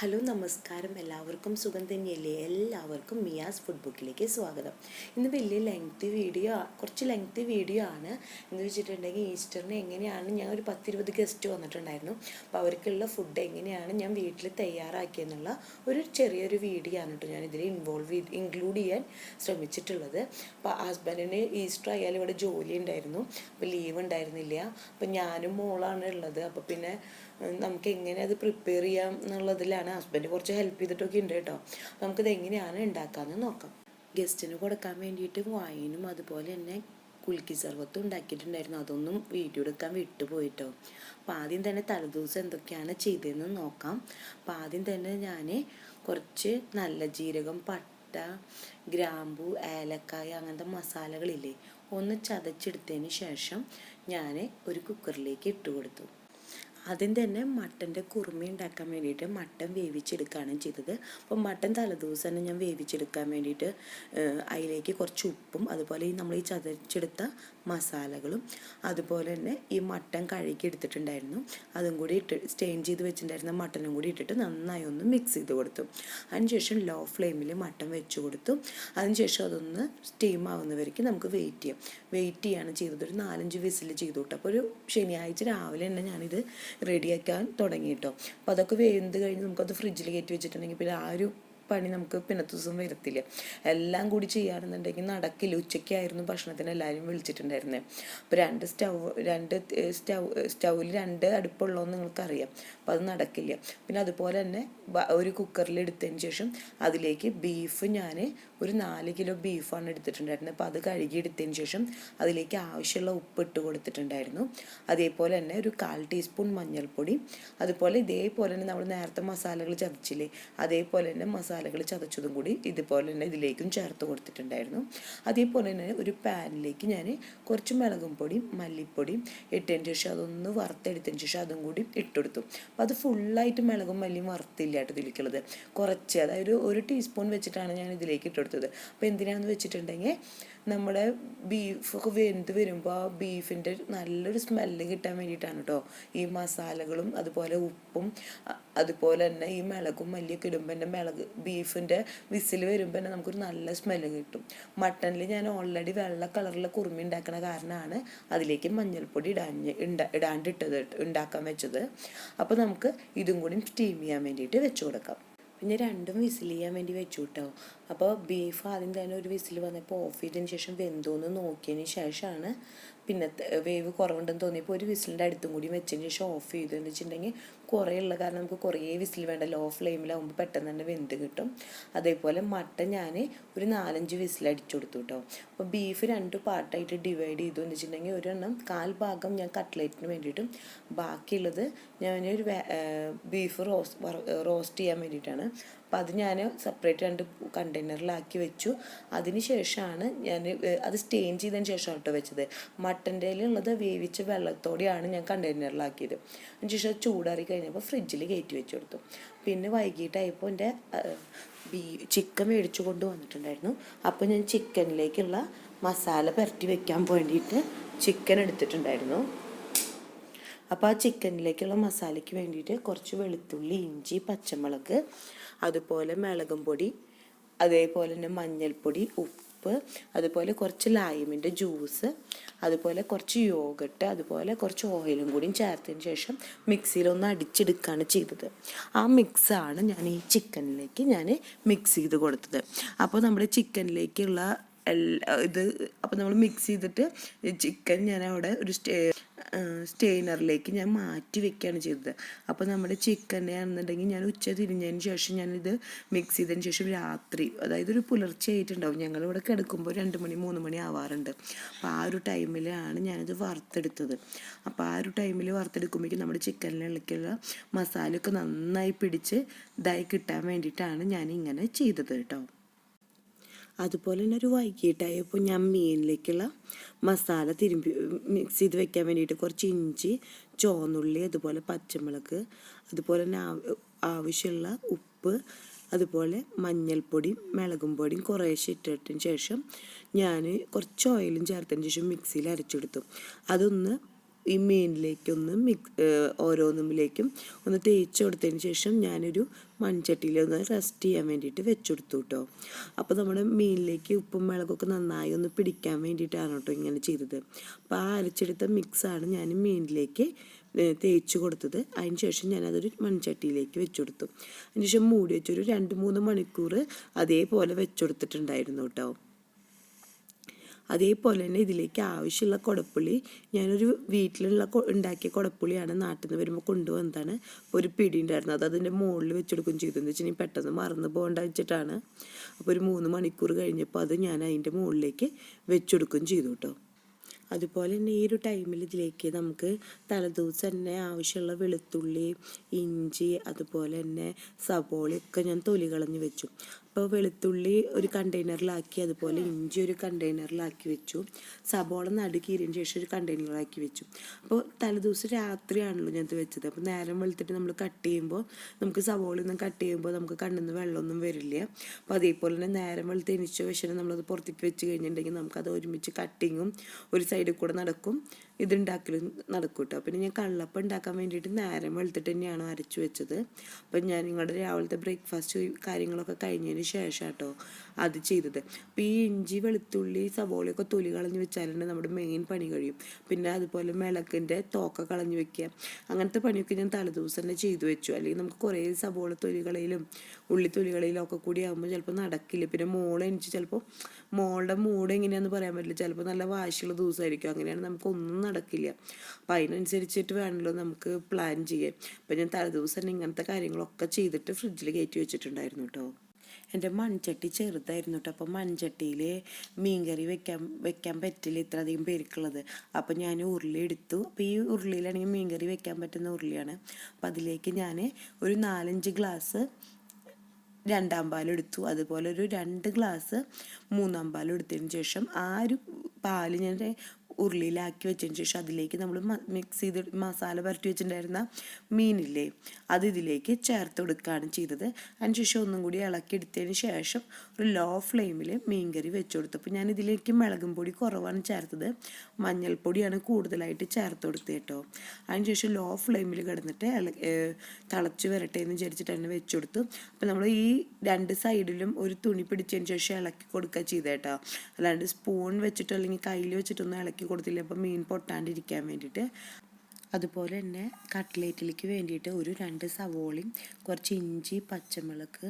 Hello നമസ്കാരം. എല്ലാവർക്കും സുഖം തന്നെയല്ലേ? എല്ലാവർക്കും മിയാസ് ഫുഡ് ബുക്കിലേക്ക് സ്വാഗതം. ഇന്ന് വലിയ ലെങ്തി വീഡിയോ കുറച്ച് ലെങ്തി വീഡിയോ ആണ്. എന്ന് വെച്ചിട്ടുണ്ടെങ്കിൽ ഈസ്റ്ററിന് എങ്ങനെയാണ് ഞാൻ ഒരു പത്തിരുപത് ഗസ്റ്റ് വന്നിട്ടുണ്ടായിരുന്നു. അപ്പോൾ അവർക്കുള്ള ഫുഡ് എങ്ങനെയാണ് ഞാൻ വീട്ടിൽ തയ്യാറാക്കിയെന്നുള്ള ഒരു ചെറിയൊരു വീഡിയോ ആണ് കേട്ടോ ഞാൻ ഇതിൽ ഇൻവോൾവ് ഇൻക്ലൂഡ് ചെയ്യാൻ ശ്രമിച്ചിട്ടുള്ളത്. അപ്പോൾ ഹസ്ബൻഡിന് ഈസ്റ്റർ ആയാലും ഇവിടെ ജോലി ഉണ്ടായിരുന്നു. അപ്പോൾ ലീവ് ഉണ്ടായിരുന്നില്ല. അപ്പോൾ ഞാനും മോളാണ് ഉള്ളത്. അപ്പോൾ പിന്നെ നമുക്ക് എങ്ങനെ അത് പ്രിപ്പയർ ചെയ്യാം എന്നുള്ളതിലാണ് ഹസ്ബൻഡ് കുറച്ച് ഹെൽപ്പ് ചെയ്തിട്ടൊക്കെ ഉണ്ട് കേട്ടോ. നമുക്കിത് എങ്ങനെയാണ് ഉണ്ടാക്കാമെന്ന് നോക്കാം. ഗസ്റ്റിന് കൊടുക്കാൻ വേണ്ടിയിട്ട് വൈനും അതുപോലെ തന്നെ കുൽക്കി സർവത്തും ഉണ്ടാക്കിയിട്ടുണ്ടായിരുന്നു. അതൊന്നും വീഡിയോ എടുക്കാൻ വിട്ടുപോയിട്ടോ. അപ്പോൾ ആദ്യം തന്നെ തലേദിവസം എന്തൊക്കെയാണ് ചെയ്തതെന്ന് നോക്കാം. അപ്പോൾ ആദ്യം തന്നെ ഞാൻ കുറച്ച് നല്ല ജീരകം പട്ട ഗ്രാമ്പു ഏലക്കായ അങ്ങനത്തെ മസാലകളില്ലേ ഒന്ന് ചതച്ചെടുത്തതിന് ശേഷം ഞാൻ ഒരു കുക്കറിലേക്ക് ഇട്ട് കൊടുത്തു. ആദ്യം തന്നെ മട്ടന്റെ കുറുമി ഉണ്ടാക്കാൻ വേണ്ടിയിട്ട് മട്ടൻ വേവിച്ചെടുക്കുകയാണ് ചെയ്തത്. അപ്പോൾ മട്ടൻ തലേദിവസം തന്നെ ഞാൻ വേവിച്ചെടുക്കാൻ വേണ്ടിയിട്ട് അതിലേക്ക് കുറച്ച് ഉപ്പും അതുപോലെ ഈ നമ്മൾ ഈ ചതച്ചെടുത്ത മസാലകളും അതുപോലെ തന്നെ ഈ മട്ടൻ കഴുകി എടുത്തിട്ടുണ്ടായിരുന്നു. അതും കൂടി ഇട്ട് സ്റ്റെയിൻ ചെയ്ത് വെച്ചിട്ടുണ്ടായിരുന്ന മട്ടനും കൂടി ഇട്ടിട്ട് നന്നായി ഒന്ന് മിക്സ് ചെയ്ത് കൊടുത്തു. അതിനുശേഷം ലോ ഫ്ലെയിമിൽ മട്ടൻ വെച്ച് കൊടുത്തു. അതിനുശേഷം അതൊന്ന് സ്റ്റീം ആവുന്നവരേക്ക് നമുക്ക് വെയിറ്റ് ചെയ്യാം. വെയിറ്റ് ചെയ്യാണ് ചെയ്തത്. ഒരു നാലഞ്ച് വിസിൽ ചെയ്തു. കേട്ടോ അപ്പോൾ ഒരു ശനിയാഴ്ച രാവിലെ തന്നെ ഞാനിത് റെഡിയാക്കാൻ തുടങ്ങി കേട്ടോ അപ്പോൾ അതൊക്കെ വെന്ത് കഴിഞ്ഞ് നമുക്കത് ഫ്രിഡ്ജിൽ കയറ്റി വെച്ചിട്ടുണ്ടെങ്കിൽ പിന്നെ ആ ഒരു പണി നമുക്ക് പിന്നത്തെ ദിവസം വരത്തില്ല. എല്ലാം കൂടി ചെയ്യാറുണ്ടെങ്കിൽ നടക്കില്ല. ഉച്ചയ്ക്കായിരുന്നു ഭക്ഷണത്തിന് എല്ലാവരും വിളിച്ചിട്ടുണ്ടായിരുന്നത് അപ്പോൾ രണ്ട് സ്റ്റൗ രണ്ട് സ്റ്റൗ സ്റ്റൗവിൽ രണ്ട് അടുപ്പുള്ളതെന്ന് നിങ്ങൾക്കറിയാം. അപ്പോൾ അത് നടക്കില്ല. പിന്നെ അതുപോലെ തന്നെ ഒരു കുക്കറിൽ എടുത്തതിന് ശേഷം അതിലേക്ക് ബീഫ് ഞാൻ ഒരു നാല് കിലോ ബീഫാണ് എടുത്തിട്ടുണ്ടായിരുന്നത്. അപ്പോൾ അത് കഴുകി എടുത്തതിന് ശേഷം അതിലേക്ക് ആവശ്യമുള്ള ഉപ്പ് ഇട്ട് കൊടുത്തിട്ടുണ്ടായിരുന്നു. അതേപോലെ തന്നെ ഒരു കാൽ ടീസ്പൂൺ മഞ്ഞൾപ്പൊടി. അതുപോലെ ഇതേപോലെ തന്നെ നമ്മൾ നേരത്തെ മസാലകൾ ചതച്ചില്ലേ? അതേപോലെ തന്നെ മസാലകൾ ചതച്ചതും കൂടി ഇതുപോലെ തന്നെ ഇതിലേക്കും ചേർത്ത് കൊടുത്തിട്ടുണ്ടായിരുന്നു. അതേപോലെ തന്നെ ഒരു പാനിലേക്ക് ഞാൻ കുറച്ച് മുളകും പൊടിയും മല്ലിപ്പൊടിയും ഇട്ടതിന് ശേഷം അതൊന്ന് വറുത്തെടുത്തതിന് ശേഷം അതും കൂടി ഇട്ടെടുത്തു അപ്പോൾ അത് ഫുള്ളായിട്ട് മുളകും മല്ലിയും വറുത്തില്ല കേട്ടോ ഇതിലേക്കുള്ളത്. കുറച്ച് അതായത് ഒരു ടീസ്പൂൺ വെച്ചിട്ടാണ് ഞാൻ ഇതിലേക്ക് ഇട്ടെടുത്തത് അപ്പോൾ എന്തിനാന്ന് വെച്ചിട്ടുണ്ടെങ്കിൽ നമ്മുടെ ബീഫൊക്കെ വെന്ത് വരുമ്പോൾ ആ ബീഫിന്റെ നല്ലൊരു സ്മെല്ല് കിട്ടാൻ വേണ്ടിയിട്ടാണ് കേട്ടോ ഈ മസാലകളും അതുപോലെ ഉപ്പും അതുപോലെ തന്നെ ഈ മിളകും മല്ലിയൊക്കെ ഇടുമ്പോൾ തന്നെ മിളക് ബീഫിന്റെ വിസിൽ വരുമ്പോൾ തന്നെ നമുക്കൊരു നല്ല സ്മെല്ല് കിട്ടും. മട്ടണിൽ ഞാൻ ഓൾറെഡി വെള്ള കളറിലെ കുറുമി ഉണ്ടാക്കണ കാരണമാണ് അതിലേക്ക് മഞ്ഞൾപ്പൊടി ഇടാഞ്ഞ് ഇണ്ട ഇടാണ്ടിട്ടത് ഉണ്ടാക്കാൻ വെച്ചത്. അപ്പോൾ നമുക്ക് ഇതും കൂടി സ്റ്റീം ചെയ്യാൻ വേണ്ടിയിട്ട് വെച്ച് കൊടുക്കാം. പിന്നെ രണ്ടും വിസിൽ ചെയ്യാൻ വേണ്ടി വെച്ചു കേട്ടോ അപ്പോൾ ബീഫ് ആദ്യം തന്നെ ഒരു വിസിൽ വന്നപ്പോൾ ഓഫ് ചെയ്തതിന് ശേഷം വെന്തോന്ന് നോക്കിയതിന് ശേഷമാണ് പിന്നെ വേവ് കുറവുണ്ടെന്ന് തോന്നിയപ്പോൾ ഒരു വിസിലിന്റെ അടുത്തും കൂടി വെച്ചതിന് ശേഷം ഓഫ് ചെയ്തു എന്ന് വെച്ചിട്ടുണ്ടെങ്കിൽ കുറേ ഉള്ള കാരണം നമുക്ക് കുറേ വിസിൽ വേണ്ട ലോ ഫ്ലെയിമിലാവുമ്പോൾ പെട്ടെന്ന് തന്നെ വെന്ത് കിട്ടും. അതേപോലെ മട്ടൻ ഞാൻ ഒരു നാലഞ്ച് വിസിൽ അടിച്ചു കൊടുത്തു കേട്ടോ അപ്പോൾ ബീഫ് രണ്ട് പാർട്ടായിട്ട് ഡിവൈഡ് ചെയ്തു എന്ന് വെച്ചിട്ടുണ്ടെങ്കിൽ ഒരെണ്ണം കാൽ ഭാഗം ഞാൻ കട്ട്ലേറ്റിന് വേണ്ടിയിട്ടും ബാക്കിയുള്ളത് ഞാൻ ഒരു ബീഫ് റോസ്റ്റ് റോസ്റ്റ് ചെയ്യാൻ വേണ്ടിയിട്ടാണ്. അപ്പോൾ അത് ഞാൻ സെപ്പറേറ്റ് രണ്ട് കണ്ടെയ്നറിലാക്കി വെച്ചു. അതിന് ശേഷമാണ് ഞാൻ അത് സ്റ്റെയിൻ ചെയ്തതിന് ശേഷം കേട്ടോ വെച്ചത്. മട്ടന്റെ ഉള്ളത് വേവിച്ച വെള്ളത്തോടെയാണ് ഞാൻ കണ്ടെയ്നറിലാക്കിയത് അതിന് ശേഷം അത് ചൂടാറി കഴിഞ്ഞപ്പോൾ ഫ്രിഡ്ജിൽ കയറ്റി വെച്ചു കൊടുത്തു. പിന്നെ വൈകിട്ടായപ്പോൾ എന്റെ ബീ ചിക്കൻ മേടിച്ചു കൊണ്ട് വന്നിട്ടുണ്ടായിരുന്നു. അപ്പോൾ ഞാൻ ചിക്കനിലേക്കുള്ള മസാല പുരട്ടി വെക്കാൻ വേണ്ടിയിട്ട് ചിക്കൻ എടുത്തിട്ടുണ്ടായിരുന്നു. അപ്പോൾ ആ ചിക്കനിലേക്കുള്ള മസാലയ്ക്ക് വേണ്ടിയിട്ട് കുറച്ച് വെളുത്തുള്ളി ഇഞ്ചി പച്ചമുളക് അതുപോലെ മിളകും പൊടി അതേപോലെ തന്നെ മഞ്ഞൾപ്പൊടി ഉപ്പ് അതുപോലെ കുറച്ച് ലൈമിന്റെ ജ്യൂസ് അതുപോലെ കുറച്ച് യോഗട്ട് അതുപോലെ കുറച്ച് ഓയിലും കൂടിയും ചേർത്തതിന് ശേഷം മിക്സിയിലൊന്ന് അടിച്ചെടുക്കുകയാണ് ചെയ്തത്. ആ മിക്സാണ് ഞാൻ ഈ ചിക്കനിലേക്ക് ഞാൻ മിക്സ് ചെയ്ത് കൊടുത്തത്. അപ്പോൾ നമ്മുടെ ചിക്കനിലേക്കുള്ള എല്ലാ ഇത് അപ്പോൾ നമ്മൾ മിക്സ് ചെയ്തിട്ട് ചിക്കൻ ഞാൻ അവിടെ ഒരു സ്റ്റേ സ്റ്റെയിനറിലേക്ക് ഞാൻ മാറ്റി വെക്കുകയാണ് ചെയ്തത്. അപ്പോൾ നമ്മുടെ ചിക്കനെ ആണെന്നുണ്ടെങ്കിൽ ഞാൻ ഉച്ച തിരിഞ്ഞതിന് ശേഷം ഞാനിത് മിക്സ് ചെയ്തതിന് ശേഷം രാത്രി അതായത് ഒരു പുലർച്ചെ ആയിട്ടുണ്ടാവും. ഞങ്ങളിവിടെ കിടക്കുമ്പോൾ രണ്ട് മണി മൂന്ന് മണി ആവാറുണ്ട്. അപ്പോൾ ആ ഒരു ടൈമിലാണ് ഞാനിത് വറുത്തെടുത്തത്. അപ്പോൾ ആ ഒരു ടൈമിൽ വറുത്തെടുക്കുമ്പോഴേക്കും നമ്മുടെ ചിക്കനിലേക്കുള്ള മസാലയൊക്കെ നന്നായി പിടിച്ച് ഇതായി കിട്ടാൻ വേണ്ടിയിട്ടാണ് ഞാൻ ഇങ്ങനെ ചെയ്തത് കേട്ടോ. അതുപോലെ തന്നെ ഒരു വൈകിട്ടായപ്പോൾ ഞാൻ മീനിലേക്കുള്ള മസാല തിരുമ്പി മിക്സ് ചെയ്ത് വെക്കാൻ വേണ്ടിയിട്ട് കുറച്ച് ഇഞ്ചി ചോന്നുള്ളി അതുപോലെ പച്ചമുളക് അതുപോലെ തന്നെ ആവശ്യമുള്ള ഉപ്പ് അതുപോലെ മഞ്ഞൾപ്പൊടിയും മുളകും പൊടിയും കുറേശ്ശെ ഇട്ടിട്ടതിന് ശേഷം ഞാൻ കുറച്ച് ഓയിലും ചേർത്തതിന് ശേഷം മിക്സിയിൽ അരച്ചെടുത്തു. അതൊന്ന് ഈ മീനിലേക്കൊന്ന് മിക്സ് ഓരോന്നിലേക്കും ഒന്ന് തേച്ച് കൊടുത്തതിന് ശേഷം ഞാനൊരു മൺചട്ടിയിൽ ഒന്ന് റെസ്റ്റ് ചെയ്യാൻ വേണ്ടിയിട്ട് വെച്ചെടുത്തു കേട്ടോ അപ്പോൾ നമ്മുടെ മീനിലേക്ക് ഉപ്പും മുളകൊക്കെ നന്നായി ഒന്ന് പിടിക്കാൻ വേണ്ടിയിട്ടാണ് കേട്ടോ ഇങ്ങനെ ചെയ്തത്. അപ്പോൾ ആ അരച്ചെടുത്ത മിക്സാണ് ഞാൻ മീനിലേക്ക് തേച്ച് കൊടുത്തത്. അതിന് ശേഷം ഞാനതൊരു മൺചട്ടിയിലേക്ക് വെച്ചുകൊടുത്തു അതിന് ശേഷം മൂടി വെച്ചൊരു രണ്ട് മൂന്ന് മണിക്കൂർ അതേപോലെ വെച്ചെടുത്തിട്ടുണ്ടായിരുന്നു കേട്ടോ. അതേപോലെ തന്നെ ഇതിലേക്ക് ആവശ്യമുള്ള കുടപ്പുളി ഞാനൊരു വീട്ടിലുള്ള ഉണ്ടാക്കിയ കുടപ്പുളിയാണ് നാട്ടിൽ നിന്ന് വരുമ്പോൾ കൊണ്ടുവന്നതാണ് ഒരു പിടി ഉണ്ടായിരുന്നു. അത് അതിന്റെ മുകളിൽ വെച്ചെടുക്കും ചെയ്തു. എന്ന് വെച്ചാൽ പെട്ടെന്ന് മറന്നു പോകേണ്ട വെച്ചിട്ടാണ്. അപ്പോൾ ഒരു മൂന്ന് മണിക്കൂർ കഴിഞ്ഞപ്പോൾ അത് ഞാൻ അതിന്റെ മുകളിലേക്ക് വെച്ചെടുക്കുകയും ചെയ്തു കേട്ടോ അതുപോലെ തന്നെ ഈ ഒരു ടൈമിൽ ഇതിലേക്ക് നമുക്ക് തലേദിവസം തന്നെ ആവശ്യമുള്ള വെളുത്തുള്ളി ഇഞ്ചി അതുപോലെ തന്നെ സബോളയൊക്കെ ഞാൻ തൊലി കളഞ്ഞ് വെച്ചു. അപ്പോൾ വെളുത്തുള്ളി ഒരു കണ്ടെയ്നറിലാക്കി അതുപോലെ ഇഞ്ചി ഒരു കണ്ടെയ്നറിലാക്കി വെച്ചു. സബോള നടുക്കീരിന് ശേഷം ഒരു കണ്ടെയ്നറിലാക്കി വെച്ചു. അപ്പോൾ തലേദിവസം രാത്രിയാണല്ലോ ഞാനത് വെച്ചത്. അപ്പോൾ നേരം വെളുത്തിട്ട് നമ്മൾ കട്ട് ചെയ്യുമ്പോൾ നമുക്ക് സബോള കട്ട് ചെയ്യുമ്പോൾ നമുക്ക് കണ്ണിൽ നിന്ന് വെള്ളമൊന്നും വരില്ല. അപ്പോൾ അതേപോലെ തന്നെ നേരം വെളുത്ത് എനിച്ച വിഷയം നമ്മളത് പുറത്തേക്ക് വെച്ച് കഴിഞ്ഞിട്ടുണ്ടെങ്കിൽ നമുക്കത് ഒരുമിച്ച് കട്ടിങ്ങും ഒരു സൈഡിൽ കൂടെ നടക്കും. ഇതുണ്ടാക്കലും നടക്കും കേട്ടോ പിന്നെ ഞാൻ കള്ളപ്പം ഉണ്ടാക്കാൻ വേണ്ടിയിട്ട് നേരം വെളുത്തിട്ട് തന്നെയാണ് അരച്ചു വെച്ചത്. അപ്പം ഞാൻ നിങ്ങളുടെ രാവിലത്തെ ബ്രേക്ക്ഫാസ്റ്റ് കാര്യങ്ങളൊക്കെ കഴിഞ്ഞതിന് ശേഷം കേട്ടോ അത് ചെയ്തത്. അപ്പോൾ ഈ ഇഞ്ചി വെളുത്തുള്ളി സവോളയൊക്കെ തൊലി കളഞ്ഞ് വെച്ചാലാണ് നമ്മുടെ മെയിൻ പണി കഴിയും. പിന്നെ അതുപോലെ മിളകിന്റെ തോക്ക കളഞ്ഞ് വെക്കുക. അങ്ങനത്തെ പണിയൊക്കെ ഞാൻ തലേദിവസം തന്നെ ചെയ്തു വെച്ചു. അല്ലെങ്കിൽ നമുക്ക് കുറേ സവോള തൊലികളിലും ഉള്ളി തൊലികളിലും ഒക്കെ കൂടി ആകുമ്പോൾ ചിലപ്പോൾ നടക്കില്ല. പിന്നെ മോളെ എനിക്ക് ചിലപ്പോൾ മോളുടെ മൂഡ് എങ്ങനെയാണെന്ന് പറയാൻ പറ്റില്ല. ചിലപ്പോൾ നല്ല വാശിയുള്ള ദിവസമായിരിക്കും അങ്ങനെയാണ് നമുക്കൊന്നും നടക്കില്ല. അപ്പം അതിനനുസരിച്ചിട്ട് വേണമല്ലോ നമുക്ക് പ്ലാൻ ചെയ്യാൻ. അപ്പം ഞാൻ തലേദിവസം തന്നെ ഇങ്ങനത്തെ കാര്യങ്ങളൊക്കെ ചെയ്തിട്ട് ഫ്രിഡ്ജിൽ കയറ്റി വെച്ചിട്ടുണ്ടായിരുന്നു കേട്ടോ എന്റെ മൺചട്ടി ചെറുതായിരുന്നു കേട്ടോ അപ്പോൾ മൺചട്ടിയിൽ മീൻകറി വെക്കാൻ വെക്കാൻ പറ്റില്ല ഇത്ര ഇത്രയധികം പേർക്കുള്ളത്. അപ്പോൾ ഞാൻ ഉരുളി എടുത്തു. അപ്പോൾ ഈ ഉരുളിയിലാണെങ്കിൽ മീൻകറി വെക്കാൻ പറ്റുന്ന ഉരുളിയാണ്. അപ്പോൾ അതിലേക്ക് ഞാൻ ഒരു നാലഞ്ച് ഗ്ലാസ് രണ്ടാം പാലെടുത്തു അതുപോലെ ഒരു രണ്ട് ഗ്ലാസ് മൂന്നാം പാലെടുത്തതിന് ശേഷം ആ ഒരു പാൽ ഞാൻ ഉരുളിയിലാക്കി വെച്ചതിന് ശേഷം അതിലേക്ക് നമ്മൾ മിക്സ് ചെയ്ത് മസാല പരട്ടി വെച്ചിട്ടുണ്ടായിരുന്ന മീനില്ലേ അത് ഇതിലേക്ക് ചേർത്ത് കൊടുക്കുകയാണ് ചെയ്തത്. അതിനുശേഷം ഒന്നും കൂടി ഇളക്കി എടുത്തതിന് ശേഷം ഒരു ലോ ഫ്ലെയിമിൽ മീൻകറി വെച്ച് കൊടുത്തു. അപ്പോൾ ഞാൻ ഇതിലേക്ക് മുളകും പൊടി കുറവാണ് ചേർത്തത്. മഞ്ഞൾപ്പൊടിയാണ് കൂടുതലായിട്ട് ചേർത്ത് കൊടുത്തത് കേട്ടോ. അതിനുശേഷം ലോ ഫ്ലെയിമിൽ കിടന്നിട്ട് തിളച്ച് വരട്ടെ എന്ന് വിചാരിച്ചിട്ട് തന്നെ വെച്ച് കൊടുത്തു. അപ്പോൾ നമ്മൾ ഈ രണ്ട് സൈഡിലും ഒരു തുണി പിടിച്ചതിന് ശേഷം ഇളക്കി കൊടുക്കുക ചെയ്തേട്ടോ അല്ലാണ്ട് സ്പൂൺ വെച്ചിട്ടോ അല്ലെങ്കിൽ കയ്യിൽ വെച്ചിട്ടൊന്നും ഇളക്കി കൊടുത്തില്ല. അപ്പം മീൻ പൊട്ടാണ്ടിരിക്കാൻ വേണ്ടിയിട്ട്. അതുപോലെ തന്നെ കട്ട്ലേറ്റിലേക്ക് വേണ്ടിയിട്ട് ഒരു രണ്ട് സവോളയും കുറച്ച് ഇഞ്ചി പച്ചമുളക്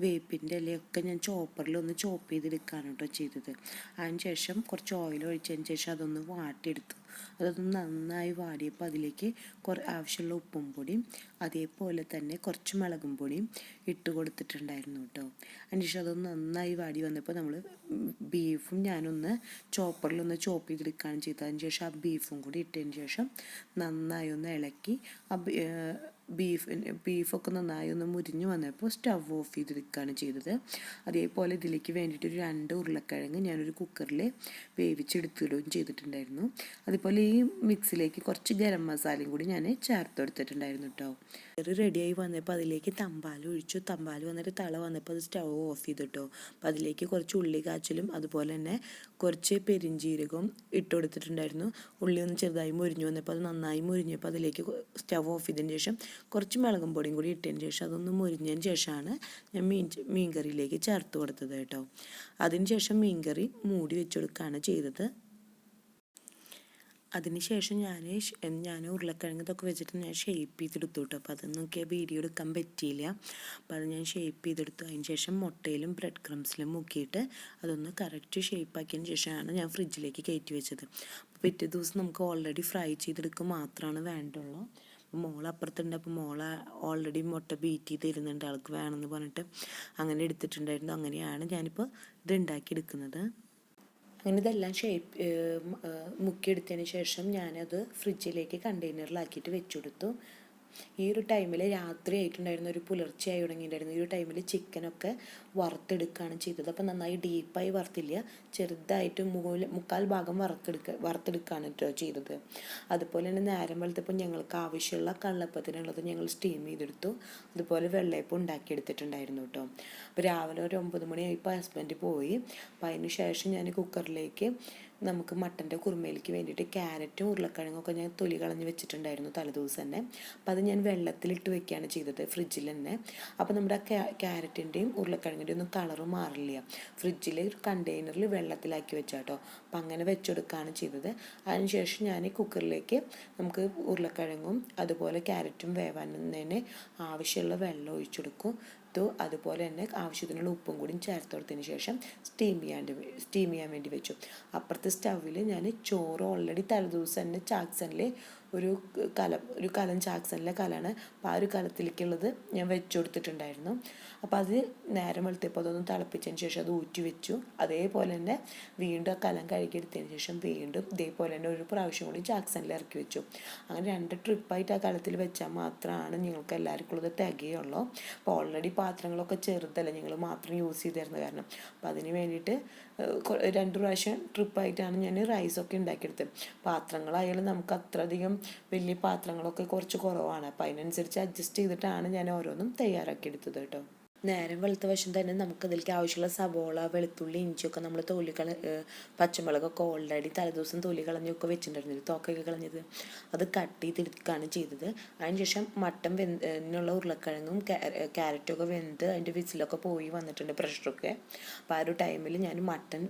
വേപ്പിന്റെ ഇലയൊക്കെ ഞാൻ ചോപ്പറിൽ ഒന്ന് ചോപ്പ് ചെയ്തെടുക്കുകയാണ് കേട്ടോ ചെയ്തത്. അതിന് ശേഷം കുറച്ച് ഓയിൽ ഒഴിച്ചതിന് ശേഷം അതൊന്ന് വാട്ടിയെടുത്തു. അതൊന്ന് നന്നായി വാടിയപ്പോൾ അതിലേക്ക് കുറേ ആവശ്യമുള്ള ഉപ്പും പൊടിയും അതേപോലെ തന്നെ കുറച്ച് മുളകും പൊടിയും ഇട്ട് കൊടുത്തിട്ടുണ്ടായിരുന്നു കേട്ടോ അതിനുശേഷം അതൊന്ന് നന്നായി വാടി വന്നപ്പോൾ നമ്മൾ ബീഫും ഞാനൊന്ന് ചോപ്പറിലൊന്ന് ചോപ്പ് ചെയ്തെടുക്കുകയാണ് ചെയ്തത്. അതിന് ശേഷം ആ ബീഫും കൂടി ഇട്ടതിന് ശേഷം നന്നായി ഒന്ന് ഇളക്കി ആ ബീഫ് ബീഫൊക്കെ നന്നായി ഒന്ന് മുരിഞ്ഞ് വന്നപ്പോൾ സ്റ്റവ് ഓഫ് ചെയ്തെടുക്കുകയാണ് ചെയ്തത്. അതേപോലെ ഇതിലേക്ക് വേണ്ടിയിട്ട് ഒരു രണ്ട് ഉരുളക്കിഴങ്ങ് ഞാനൊരു കുക്കറിൽ വേവിച്ചെടുത്തിടുകയും ചെയ്തിട്ടുണ്ടായിരുന്നു. അതുപോലെ ഈ മിക്സിലേക്ക് കുറച്ച് ഗരം മസാലയും കൂടി ഞാൻ ചേർത്തെടുത്തിട്ടുണ്ടായിരുന്നു കേട്ടോ കറി റെഡിയായി വന്നപ്പോൾ അതിലേക്ക് തമ്പാൽ ഒഴിച്ചു. തമ്പാൽ വന്നിട്ട് തള വന്നപ്പോൾ അത് സ്റ്റവ് ഓഫ് ചെയ്തിട്ടോ അപ്പോൾ അതിലേക്ക് കുറച്ച് ഉള്ളി കാച്ചിലും അതുപോലെ തന്നെ കുറച്ച് പെരിഞ്ചീരകവും ഇട്ട് കൊടുത്തിട്ടുണ്ടായിരുന്നു. ഉള്ളി ഒന്ന് ചെറുതായി മുരിഞ്ഞു വന്നപ്പോൾ അത് നന്നായി മുരിഞ്ഞപ്പോൾ അതിലേക്ക് സ്റ്റവ് ഓഫ് ചെയ്തതിന് ശേഷം കുറച്ച് മുളകും പൊടിയും കൂടി ഇട്ടതിന് ശേഷം അതൊന്ന് മുരിഞ്ഞതിന് ശേഷമാണ് ഞാൻ മീൻ മീൻ കറിയിലേക്ക് ചേർത്ത് കൊടുത്തത് കേട്ടോ. അതിന് ശേഷം മീൻ കറി മൂടി വെച്ച് കൊടുക്കുകയാണ് ചെയ്തത്. അതിനുശേഷം ഞാൻ ഞാൻ ഉരുളക്കിഴങ്ങ് ഇതൊക്കെ വെച്ചിട്ട് ഞാൻ ഷേപ്പ് ചെയ്തെടുത്തു കേട്ടോ അപ്പോൾ അതൊന്നും അതൊന്നൊക്കെ വീഡിയോ എടുക്കാൻ പറ്റിയില്ല. അപ്പോൾ അത് ഞാൻ ഷേപ്പ് ചെയ്തെടുത്തു. അതിന് ശേഷം മുട്ടയിലും ബ്രെഡ് ക്രംസിലും മുക്കിയിട്ട് അതൊന്ന് കറക്റ്റ് ഷേപ്പ് ആക്കിയതിന് ശേഷമാണ് ഞാൻ ഫ്രിഡ്ജിലേക്ക് കയറ്റി വെച്ചത്. അപ്പോൾ പിറ്റേ ദിവസം നമുക്ക് ഓൾറെഡി ഫ്രൈ ചെയ്തെടുക്കുക മാത്രമാണ് വേണ്ടുള്ളൂ. മോൾ അപ്പുറത്തുണ്ട്. അപ്പോൾ മോളെ ഓൾറെഡി മുട്ട ബീറ്റ് ചെയ്ത് തരുന്നുണ്ട് ആൾക്ക് വേണമെന്ന് പറഞ്ഞിട്ട് അങ്ങനെ എടുത്തിട്ടുണ്ടായിരുന്നു. അങ്ങനെയാണ് ഞാനിപ്പോൾ ഇത് ഉണ്ടാക്കിയെടുക്കുന്നത്. അങ്ങനെ ഇതെല്ലാം ഷേപ്പ് മുക്കിയെടുത്തതിന് ശേഷം ഞാനത് ഫ്രിഡ്ജിലേക്ക് കണ്ടെയ്നറിലാക്കിയിട്ട് വെച്ചെടുത്തു ഈ ഒരു ടൈമിൽ രാത്രി ആയിട്ടുണ്ടായിരുന്ന ഒരു പുലർച്ചെ ആയി തുടങ്ങിയിട്ടുണ്ടായിരുന്നു. ഈ ഒരു ടൈമിൽ ചിക്കനൊക്കെ വറുത്തെടുക്കുകയാണ് ചെയ്തത്. അപ്പം നന്നായി ഡീപ്പായി വറുത്തില്ല. ചെറുതായിട്ട് മൂല മുക്കാൽ ഭാഗം വറുത്തെടുക്ക വറുത്തെടുക്കുകയാണ് കേട്ടോ ചെയ്തത്. അതുപോലെ തന്നെ നേരം വെളുത്തപ്പോൾ ഞങ്ങൾക്ക് ആവശ്യമുള്ള കള്ളപ്പത്തിനുള്ളത് ഞങ്ങൾ സ്റ്റീം ചെയ്തെടുത്തു. അതുപോലെ വെള്ളയപ്പം ഉണ്ടാക്കിയെടുത്തിട്ടുണ്ടായിരുന്നു കേട്ടോ അപ്പോൾ രാവിലെ ഒരു ഒമ്പത് മണിയായപ്പോൾ ഹസ്ബൻഡ് പോയി. അപ്പോൾ അതിന് ശേഷം ഞാൻ കുക്കറിലേക്ക് നമുക്ക് മട്ടന്റെ കുറുമയിലേക്ക് വേണ്ടിയിട്ട് ക്യാരറ്റും ഉരുളക്കിഴങ്ങും ഒക്കെ ഞാൻ തൊലി കളഞ്ഞ് വെച്ചിട്ടുണ്ടായിരുന്നു തലേദിവസം തന്നെ. അപ്പോൾ അത് ഞാൻ വെള്ളത്തിലിട്ട് വെക്കുകയാണ് ചെയ്തത് ഫ്രിഡ്ജിൽ തന്നെ. അപ്പോൾ നമ്മുടെ ക്യാരറ്റിന്റെയും ഉരുളക്കിഴങ്ങിന്റെയും ഒന്നും കളറ് മാറില്ല. ഫ്രിഡ്ജിൽ ഒരു കണ്ടെയ്നറിൽ വെള്ളത്തിലാക്കി വെച്ചാട്ടോ അപ്പം അങ്ങനെ വെച്ചെടുക്കുകയാണ് ചെയ്തത്. അതിനുശേഷം ഞാൻ ഈ കുക്കറിലേക്ക് നമുക്ക് ഉരുളക്കിഴങ്ങും അതുപോലെ ക്യാരറ്റും വേവാനുന്നതിന് ആവശ്യമുള്ള വെള്ളം ഒഴിച്ചെടുക്കും. എടുത്തു. അതുപോലെ തന്നെ ആവശ്യത്തിനുള്ള ഉപ്പും കൂടി ചേർത്ത് കൊടുത്തതിന് ശേഷം സ്റ്റീം ചെയ്യാൻ സ്റ്റീം ചെയ്യാൻ വേണ്ടി വെച്ചു. അപ്പുറത്തെ സ്റ്റൗവിൽ ഞാൻ ചോറ് ഓൾറെഡി തലേദിവസം തന്നെ ചാക്സണിൽ ഒരു കലം ഒരു കലം ജാക്സണിലെ കലാണ്. അപ്പോൾ ആ ഒരു കലത്തിലേക്കുള്ളത് ഞാൻ വെച്ച് കൊടുത്തിട്ടുണ്ടായിരുന്നു അപ്പോൾ അത് നേരം വെളുത്തപ്പോൾ അതൊന്ന് തിളപ്പിച്ചതിന് ശേഷം അത് ഊറ്റി വെച്ചു. അതേപോലെ തന്നെ വീണ്ടും ആ കലം കഴുകിയെടുത്തതിന് ശേഷം വീണ്ടും ഇതേപോലെ തന്നെ ഒരു പ്രാവശ്യം കൂടി ജാക്സണിൽ ഇറക്കി വെച്ചു. അങ്ങനെ രണ്ട് ട്രിപ്പായിട്ട് ആ കലത്തിൽ വെച്ചാൽ മാത്രമാണ് നിങ്ങൾക്ക് എല്ലാവർക്കും ഉള്ളത് തികയുള്ളൂ. അപ്പോൾ ഓൾറെഡി പാത്രങ്ങളൊക്കെ ചെറുതല്ല ഞങ്ങൾ മാത്രം യൂസ് ചെയ്തിരുന്ന കാരണം. അപ്പോൾ അതിന് വേണ്ടിയിട്ട് രണ്ട് പ്രാവശ്യം ട്രിപ്പായിട്ടാണ് ഞാൻ റൈസൊക്കെ ഉണ്ടാക്കിയെടുത്തത്. പാത്രങ്ങളായാലും നമുക്ക് അത്രയധികം വലിയ പാത്രങ്ങളൊക്കെ കുറച്ച് കുറവാണ്. അപ്പോൾ അതിനനുസരിച്ച് അഡ്ജസ്റ്റ് ചെയ്തിട്ടാണ് ഞാൻ ഓരോന്നും തയ്യാറാക്കിയെടുത്തത് കേട്ടോ. നേരം വെളുത്ത വശം തന്നെ നമുക്ക് ഇതിലേക്ക് ആവശ്യമുള്ള സവോള വെളുത്തുള്ളി ഇഞ്ചിയൊക്കെ നമ്മൾ തൊലി കള പച്ചമുളകൊക്കെ ഓൾറെഡി തലേദിവസം തൊലി കളഞ്ഞൊക്കെ വെച്ചിട്ടുണ്ടായിരുന്നു. തോക്കൊക്കെ കളഞ്ഞത്. അത് കട്ട് ചെയ്തെടുക്കുകയാണ് ചെയ്തത്. അതിനുശേഷം മട്ടൻ വെന്നുള്ള ഉരുളക്കിഴങ്ങും ക്യാരറ്റൊക്കെ വെന്ത് അതിന്റെ വിസിലൊക്കെ പോയി വന്നിട്ടുണ്ട് പ്രഷറൊക്കെ അപ്പോൾ ആ ഒരു ടൈമിൽ ഞാൻ മട്ടൻ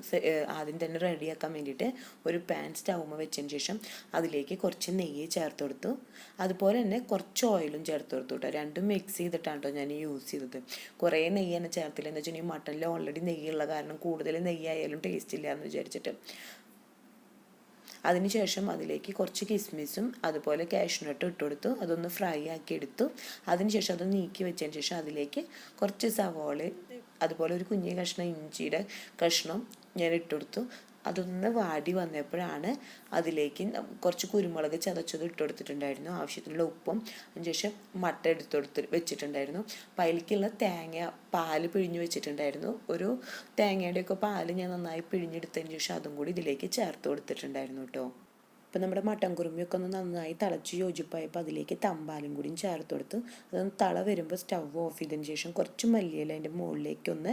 ആദ്യം തന്നെ റെഡിയാക്കാൻ വേണ്ടിയിട്ട് ഒരു പാൻ സ്റ്റൗമ വെച്ചതിന് ശേഷം അതിലേക്ക് കുറച്ച് നെയ്യ് ചേർത്ത് കൊടുത്തു. അതുപോലെ തന്നെ കുറച്ച് ഓയിലും ചേർത്ത് കൊടുത്തു കേട്ടോ രണ്ടും മിക്സ് ചെയ്തിട്ടാണ് കേട്ടോ ഞാൻ യൂസ് ചെയ്തത്. കുറേ നെയ്യ് തന്നെ ചേർത്തില്ല? എന്ന് വെച്ചിട്ടുണ്ടെങ്കിൽ മട്ടനിൽ ഓൾറെഡി നെയ്യുള്ള കാരണം കൂടുതൽ നെയ്യായാലും ടേസ്റ്റ് ഇല്ല എന്ന് വിചാരിച്ചിട്ട് അതിനുശേഷം അതിലേക്ക് കുറച്ച് കിസ്മിസും അതുപോലെ കാഷ്നട്ട് ഇട്ട് കൊടുത്തു അതൊന്ന് ഫ്രൈ ആക്കി എടുത്തു. അതിനുശേഷം അത് നീക്കി വെച്ചതിന് ശേഷം അതിലേക്ക് കുറച്ച് സവോള അതുപോലെ ഒരു കുഞ്ഞു കഷ്ണം ഇഞ്ചിയുടെ കഷ്ണം ഞാൻ ഇട്ടുകൊടുത്തു. അതൊന്ന് വാടി വന്നപ്പോഴാണ് അതിലേക്ക് കുറച്ച് കുരുമുളക് ചതച്ചത് ഇട്ട് കൊടുത്തിട്ടുണ്ടായിരുന്നു ആവശ്യത്തിനുള്ള ഉപ്പും അതിനുശേഷം മട്ട എടുത്തെടുത്ത് വെച്ചിട്ടുണ്ടായിരുന്നു. അപ്പം അതിലേക്കുള്ള തേങ്ങ പാൽ പിഴിഞ്ഞ് വെച്ചിട്ടുണ്ടായിരുന്നു. ഒരു തേങ്ങയുടെയൊക്കെ പാൽ ഞാൻ നന്നായി പിഴിഞ്ഞെടുത്തതിന് ശേഷം അതും കൂടി ഇതിലേക്ക് ചേർത്ത് കൊടുത്തിട്ടുണ്ടായിരുന്നു കേട്ടോ. അപ്പം നമ്മുടെ മട്ടൻ കുറുമിയൊക്കെ ഒന്ന് നന്നായി തിളച്ച് യോജിപ്പായപ്പോൾ അതിലേക്ക് തമ്പാലും കൂടിയും ചേർത്ത് കൊടുത്ത് അതൊന്ന് തള വരുമ്പോൾ സ്റ്റവ് ഓഫ് ചെയ്തതിന് ശേഷം കുറച്ച് മല്ലിയില അതിന്റെ മുകളിലേക്ക് ഒന്ന്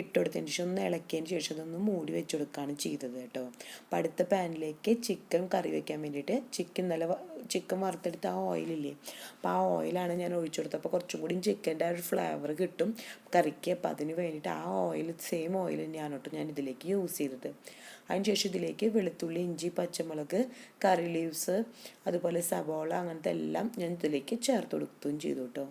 ഇട്ടുകൊടുത്തതിന് ശേഷം ഒന്ന് ഇളക്കിയതിന് ശേഷം അതൊന്ന് മൂടി വെച്ച് കൊടുക്കുകയാണ് ചെയ്തത് കേട്ടോ. അപ്പം അടുത്ത പാനിലേക്ക് ചിക്കൻ കറി വെക്കാൻ വേണ്ടിയിട്ട് ചിക്കൻ നല്ല ചിക്കൻ വറുത്തെടുത്ത ആ ഓയിലില്ലേ അപ്പോൾ ആ ഓയിലാണ് ഞാൻ ഒഴിച്ചു കൊടുത്തത്. അപ്പോൾ കുറച്ചും കൂടി ചിക്കന്റെ ആ ഒരു ഫ്ലേവർ കിട്ടും കറിക്ക്. അപ്പോൾ അതിന് വേണ്ടിയിട്ട് ആ ഓയിൽ സെയിം ഓയിൽ തന്നെയാണ് കേട്ടോ ഞാൻ ഇതിലേക്ക് യൂസ് ചെയ്തത്. അതിനുശേഷം ഇതിലേക്ക് വെളുത്തുള്ളി ഇഞ്ചി പച്ചമുളക് കറി ലീവ്സ് അതുപോലെ സബോള അങ്ങനത്തെ എല്ലാം ഞാൻ ഇതിലേക്ക് ചേർത്ത് കൊടുക്കുകയും ചെയ്തു കേട്ടോ.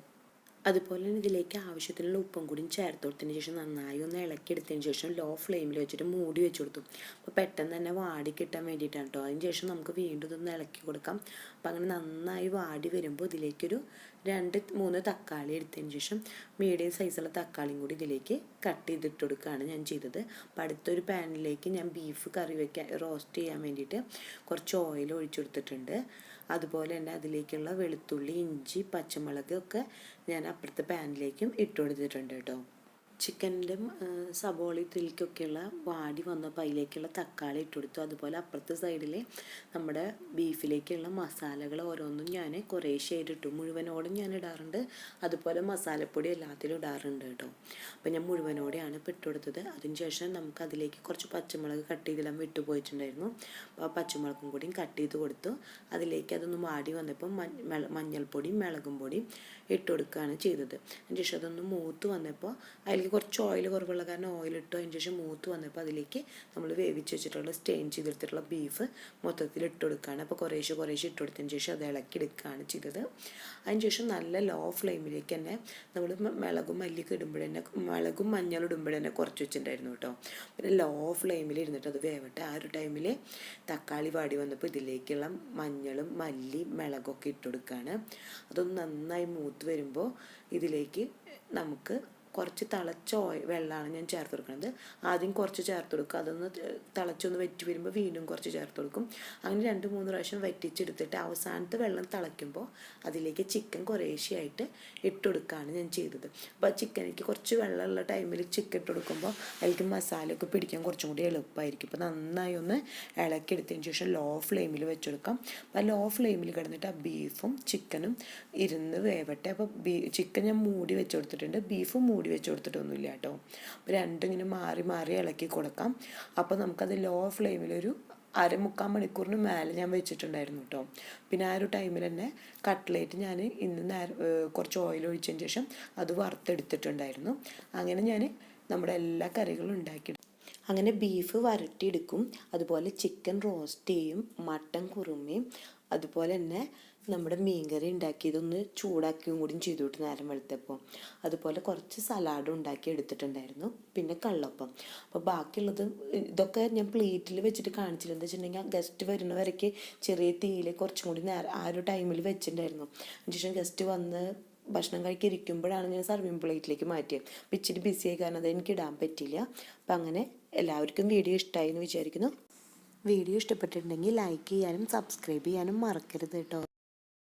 അതുപോലെ തന്നെ ഇതിലേക്ക് ആവശ്യത്തിനുള്ള ഉപ്പും കൂടി ചേർത്ത് കൊടുത്തതിന് ശേഷം നന്നായി ഒന്ന് ഇളക്കിയെടുത്തതിന് ശേഷം ലോ ഫ്ലെയിമിൽ വെച്ചിട്ട് മൂടി വെച്ച് കൊടുത്തു. അപ്പോൾ പെട്ടെന്ന് തന്നെ വാടി കിട്ടാൻ വേണ്ടിയിട്ടാണ് കേട്ടോ അതിന് ശേഷം നമുക്ക് വീണ്ടും ഇതൊന്ന് ഇളക്കി കൊടുക്കാം. അപ്പോൾ അങ്ങനെ നന്നായി വാടി വരുമ്പോൾ ഇതിലേക്കൊരു രണ്ട് മൂന്ന് തക്കാളി എടുത്തതിന് ശേഷം മീഡിയം സൈസുള്ള തക്കാളിയും കൂടി ഇതിലേക്ക് കട്ട് ചെയ്തിട്ട് കൊടുക്കുകയാണ് ഞാൻ ചെയ്തത്. അപ്പോൾ അടുത്തൊരു പാനിലേക്ക് ഞാൻ ബീഫ് കറി വയ്ക്കാൻ റോസ്റ്റ് ചെയ്യാൻ വേണ്ടിയിട്ട് കുറച്ച് ഓയിൽ ഒഴിച്ചു കൊടുത്തിട്ടുണ്ട്. അതുപോലെ തന്നെ അതിലേക്കുള്ള വെളുത്തുള്ളി ഇഞ്ചി പച്ചമുളക് ഒക്കെ ഞാൻ അപ്പുറത്തെ പാനിലേക്കും ഇട്ട് കൊടുത്തിട്ടുണ്ട് കേട്ടോ. ചിക്കന്റെ സബോളി തിലിക്കൊക്കെയുള്ള വാടി വന്നപ്പോൾ അതിലേക്കുള്ള തക്കാളി ഇട്ട് കൊടുത്തു അതുപോലെ അപ്പുറത്തെ സൈഡിൽ നമ്മുടെ ബീഫിലേക്കുള്ള മസാലകൾ ഓരോന്നും ഞാൻ കുറേശ്ശായിട്ട് ഇട്ടു മുഴുവനോടും ഞാൻ ഇടാറുണ്ട്. അതുപോലെ മസാലപ്പൊടി എല്ലാത്തിലും ഇടാറുണ്ട് കേട്ടോ. അപ്പോൾ ഞാൻ മുഴുവനോടെയാണ് ഇപ്പോൾ ഇട്ട് കൊടുത്തത്. അതിനുശേഷം നമുക്ക് അതിലേക്ക് കുറച്ച് പച്ചമുളക് കട്ട് ചെയ്തെല്ലാം വിട്ടുപോയിട്ടുണ്ടായിരുന്നു അപ്പോൾ ആ പച്ചമുളകും കൂടിയും കട്ട് ചെയ്ത് കൊടുത്തു. അതിലേക്ക് അതൊന്ന് വാടി വന്നപ്പോൾ മഞ്ഞൾപ്പൊടിയും മിളകും പൊടിയും ഇട്ട് കൊടുക്കുകയാണ് ചെയ്തത്. അതിനുശേഷം അതൊന്ന് മൂത്ത് വന്നപ്പോൾ അതിൽ കുറച്ച് ഓയിൽ കുറവുള്ള കാരണം ഓയിൽ ഇട്ടു അതിന് ശേഷം മൂത്ത് വന്നപ്പോൾ അതിലേക്ക് നമ്മൾ വേവിച്ച് വെച്ചിട്ടുള്ള സ്റ്റെയിൻ ചെയ്തെടുത്തിട്ടുള്ള ബീഫ് മൊത്തത്തിൽ ഇട്ട് കൊടുക്കുകയാണ്. അപ്പോൾ കുറേശ്ശെ കുറേശ്ശെ ഇട്ട് കൊടുത്തതിന് ശേഷം അത് ഇളക്കി എടുക്കുകയാണ് ചെയ്തത്. അതിന് ശേഷം നല്ല ലോ ഫ്ലെയിമിലേക്ക് തന്നെ നമ്മൾ മിളകും മല്ലിക്ക് ഇടുമ്പോൾ തന്നെ മിളകും മഞ്ഞളും ഇടുമ്പോൾ തന്നെ കുറച്ച് വെച്ചിട്ടുണ്ടായിരുന്നു കേട്ടോ. പിന്നെ ലോ ഫ്ലെയിമിൽ ഇരുന്നിട്ട് അത് വേവട്ടെ. ആ ഒരു ടൈമിൽ തക്കാളി വാടി വന്നപ്പോൾ ഇതിലേക്കുള്ള മഞ്ഞളും മല്ലി മിളകൊക്കെ ഇട്ട് കൊടുക്കുകയാണ്. അതൊന്ന് നന്നായി മൂത്ത് വരുമ്പോൾ ഇതിലേക്ക് നമുക്ക് കുറച്ച് തിളച്ച വെള്ളമാണ് ഞാൻ ചേർത്ത് കൊടുക്കുന്നത്. ആദ്യം കുറച്ച് ചേർത്ത് കൊടുക്കുക. അതൊന്ന് തിളച്ചൊന്ന് വറ്റി വരുമ്പോൾ വീണ്ടും കുറച്ച് ചേർത്ത് കൊടുക്കും. അങ്ങനെ രണ്ട് മൂന്ന് പ്രാവശ്യം വറ്റിച്ചെടുത്തിട്ട് അവസാനത്തെ വെള്ളം തിളയ്ക്കുമ്പോൾ അതിലേക്ക് ചിക്കൻ കുറേശ്ശെയായിട്ട് ഇട്ട് കൊടുക്കുകയാണ് ഞാൻ ചെയ്തത്. അപ്പോൾ ചിക്കനിക്ക് കുറച്ച് വെള്ളമുള്ള ടൈമിൽ ചിക്കൻ ഇട്ട് കൊടുക്കുമ്പോൾ അതിലേക്ക് മസാലയൊക്കെ പിടിക്കാൻ കുറച്ചും കൂടി എളുപ്പമായിരിക്കും. ഇപ്പോൾ നന്നായി ഒന്ന് ഇളക്കിയെടുത്തതിന് ശേഷം ലോ ഫ്ലെയിമിൽ വെച്ചെടുക്കാം. അപ്പോൾ ലോ ഫ്ലെയിമിൽ കിടന്നിട്ട് ആ ബീഫും ചിക്കനും ഇരുന്ന് വേവട്ടെ. അപ്പോൾ ബീ ചിക്കൻ ഞാൻ മൂടി വെച്ച് കൊടുത്തിട്ടുണ്ട്. ബീഫും മൂടി മൂടി വെച്ച് കൊടുത്തിട്ടൊന്നുമില്ല കേട്ടോ. അപ്പോൾ രണ്ടും ഇങ്ങനെ മാറി മാറി ഇളക്കി കൊടുക്കാം. അപ്പോൾ നമുക്കത് ലോ ഫ്ലെയിമിലൊരു അരമുക്കാൽ മണിക്കൂറിന് മേലെ ഞാൻ വെച്ചിട്ടുണ്ടായിരുന്നു കേട്ടോ. പിന്നെ ആ ഒരു ടൈമിൽ തന്നെ കട്ട്ലേറ്റ് ഞാൻ ഇന്ന് നേരം കുറച്ച് ഓയിൽ ഒഴിച്ചതിന് ശേഷം അത് വറുത്തെടുത്തിട്ടുണ്ടായിരുന്നു. അങ്ങനെ ഞാൻ നമ്മുടെ എല്ലാ കറികളും ഉണ്ടാക്കി. അങ്ങനെ ബീഫ് വരട്ടിയെടുക്കും. അതുപോലെ ചിക്കൻ റോസ്റ്റ് ചെയ്യും മട്ടൻ കുറുമയും അതുപോലെ തന്നെ നമ്മുടെ മീൻകറി ഉണ്ടാക്കിയതൊന്ന് ചൂടാക്കുകയും കൂടിയും ചെയ്തു നേരം വെളുത്തപ്പോൾ അതുപോലെ കുറച്ച് സലാഡും ഉണ്ടാക്കി എടുത്തിട്ടുണ്ടായിരുന്നു. പിന്നെ കള്ളപ്പം. അപ്പോൾ ബാക്കിയുള്ളത് ഇതൊക്കെ ഞാൻ പ്ലേറ്റിൽ വെച്ചിട്ട് കാണിച്ചില്ല. എന്താ വെച്ചിട്ടുണ്ടെങ്കിൽ ഗസ്റ്റ് വരുന്നവരേക്ക് ചെറിയ തീയിൽ കുറച്ചും കൂടി നേരം ആ ഒരു ടൈമിൽ വെച്ചിട്ടുണ്ടായിരുന്നു. അതിനുശേഷം ഗസ്റ്റ് വന്ന് ഭക്ഷണം കഴിക്കാൻ ഇരിക്കുമ്പോഴാണ് ഞാൻ സർവിങ് പ്ലേറ്റിലേക്ക് മാറ്റിയത്. അപ്പം ഇച്ചിരി ബിസി ആയി കാരണം അത് എനിക്ക് ഇടാൻ പറ്റിയില്ല. അപ്പം അങ്ങനെ എല്ലാവർക്കും വീഡിയോ ഇഷ്ടമായി എന്ന് വിചാരിക്കുന്നു. വീഡിയോ ഇഷ്ടപ്പെട്ടിട്ടുണ്ടെങ്കിൽ ലൈക്ക് ചെയ്യാനും സബ്സ്ക്രൈബ് ചെയ്യാനും മറക്കരുത് കേട്ടോ.